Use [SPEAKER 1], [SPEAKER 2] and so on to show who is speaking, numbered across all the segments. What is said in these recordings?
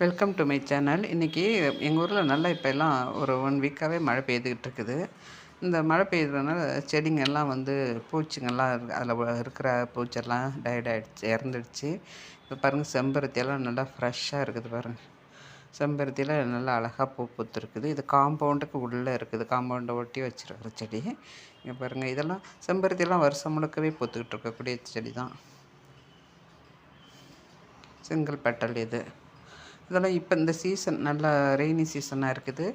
[SPEAKER 1] Welcome to my channel இன்றைக்கி எங்கள் ஊரில் நல்லா இப்போ எல்லாம் ஒரு ஒன் வீக்காகவே மழை பெய்துக்கிட்டு இருக்குது. இந்த மழை பெய்யுறதுனால செடிங்கெல்லாம் வந்து பூச்சிங்கெல்லாம் இருக்கு அதில் இருக்கிற பூச்செல்லாம் டயட் ஆகிடுச்சு இறந்துடுச்சு. இப்போ பாருங்கள் செம்பருத்தியெல்லாம் நல்லா ஃப்ரெஷ்ஷாக இருக்குது பாருங்கள் செம்பருத்தியில் நல்லா அழகாக பூ பூத்துருக்குது. இது காம்பவுண்டுக்கு உள்ளே இருக்குது காம்பவுண்டை ஒட்டி வச்சுருக்கிற செடி. இங்கே பாருங்கள் இதெல்லாம் செம்பருத்தியெல்லாம் வருஷம் முழுக்கவே பூத்துக்கிட்டு இருக்கக்கூடிய செடி தான் செங்கல் பெட்டல் இது. இதெல்லாம் இப்போ இந்த சீசன் நல்லா ரெய்னி சீசனாக இருக்குது.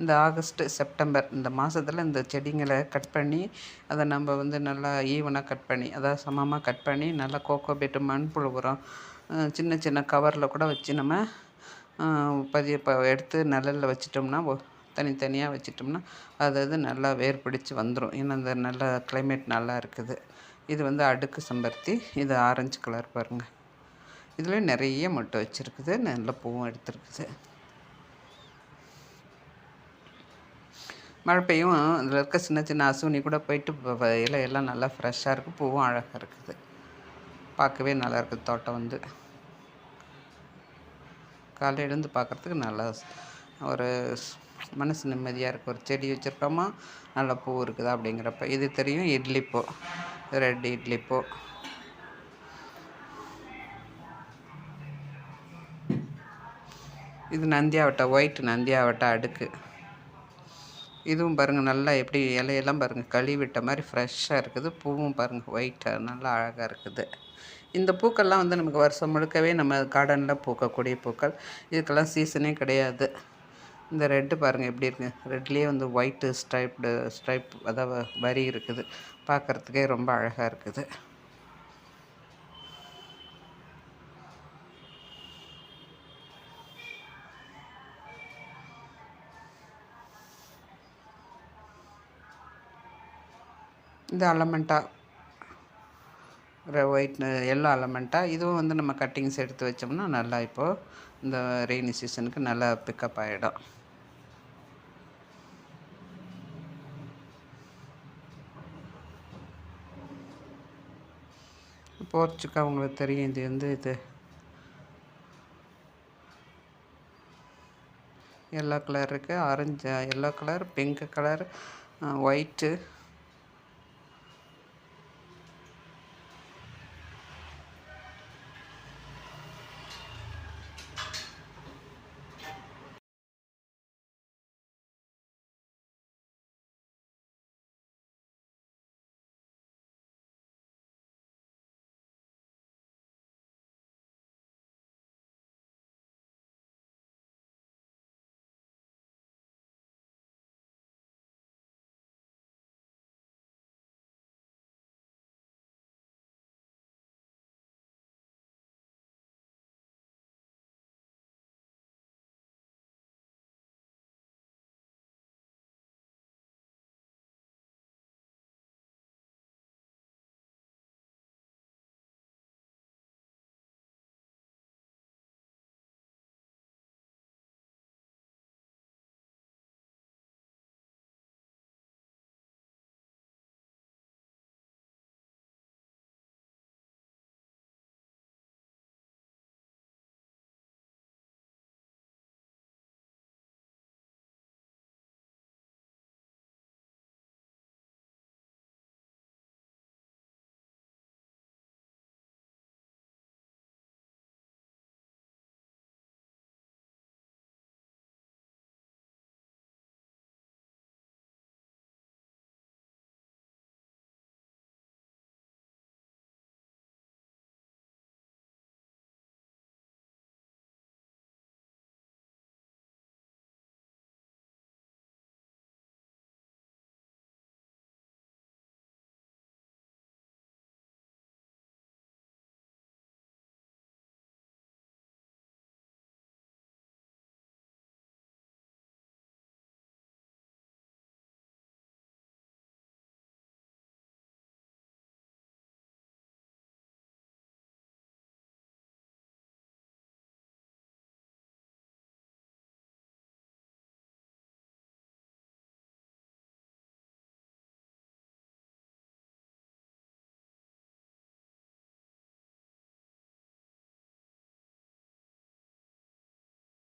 [SPEAKER 1] இந்த ஆகஸ்ட்டு செப்டம்பர் இந்த மாதத்தில் இந்த செடிங்களை கட் பண்ணி அதை நம்ம வந்து நல்லா ஈவனாக கட் பண்ணி அதாவது சமமாக கட் பண்ணி நல்லா கோகோ பெட்டு மண்புழு உரம் சின்ன சின்ன கவரில் கூட வச்சு நம்ம பதிய எடுத்து நிழலில் வச்சிட்டோம்னா தனித்தனியாக வச்சிட்டோம்னா அது அது நல்லா வேர் பிடிச்சி வந்துடும் ஏன்னா இந்த நல்ல கிளைமேட் நல்லா இருக்குது. இது வந்து அடுக்கு செம்பருத்தி இது ஆரஞ்சு கலர் பாருங்கள் இதில் நிறைய மொட்டை வச்சுருக்குது. நல்ல பூவும் எடுத்துருக்குது. மழை பெய்யும். அதில் இருக்க சின்ன சின்ன அசுனி கூட போயிட்டு இலையெல்லாம் நல்லா ஃப்ரெஷ்ஷாக இருக்குது பூவும் அழகாக இருக்குது. பார்க்கவே நல்லா இருக்குது தோட்டம் வந்து. காலை எழுந்து பார்க்குறதுக்கு நல்லா ஒரு மனசு நிம்மதியாக இருக்குது ஒரு செடி வச்சுருக்கோமா? நல்ல பூ இருக்குதா அப்படிங்கிறப்ப. இது தெரியும் இட்லி பூ. ரெட் இட்லி இது நந்தியாவட்டை ஒயிட் நந்தியாவட்டை அடுக்கு. இதுவும் பாருங்கள் நல்லா எப்படி இலையெல்லாம் பாருங்கள் கழுவி விட்ட மாதிரி ஃப்ரெஷ்ஷாக இருக்குது. பூவும் பாருங்கள் ஒயிட்டாக நல்லா அழகாக இருக்குது. இந்த பூக்கள்லாம் வந்து நமக்கு வருஷம் முழுக்கவே நம்ம கார்டனில் பூக்கக்கூடிய பூக்கள். இதுக்கெல்லாம் சீசனே கிடையாது. இந்த ரெட்டு பாருங்கள் எப்படி இருக்குது ரெட்லேயே வந்து ஒயிட்டு ஸ்ட்ரைப்டு ஸ்ட்ரைப் அதாவது வரி இருக்குது. பார்க்குறதுக்கே ரொம்ப அழகாக இருக்குது. இந்த அலமெண்ட்டாக ஒயிட் எல்லோ அலமெண்ட்டாக இதுவும் வந்து நம்ம கட்டிங்ஸ் எடுத்து வச்சோம்னா நல்லா இப்போது இந்த ரெய்னி சீசனுக்கு நல்லா பிக்கப் ஆகிடும் போர்ச்சுக்கா உங்களுக்கு தெரியும் இது வந்து இது. எல்லோ கலர் இருக்குது orange yellow colour pink colour white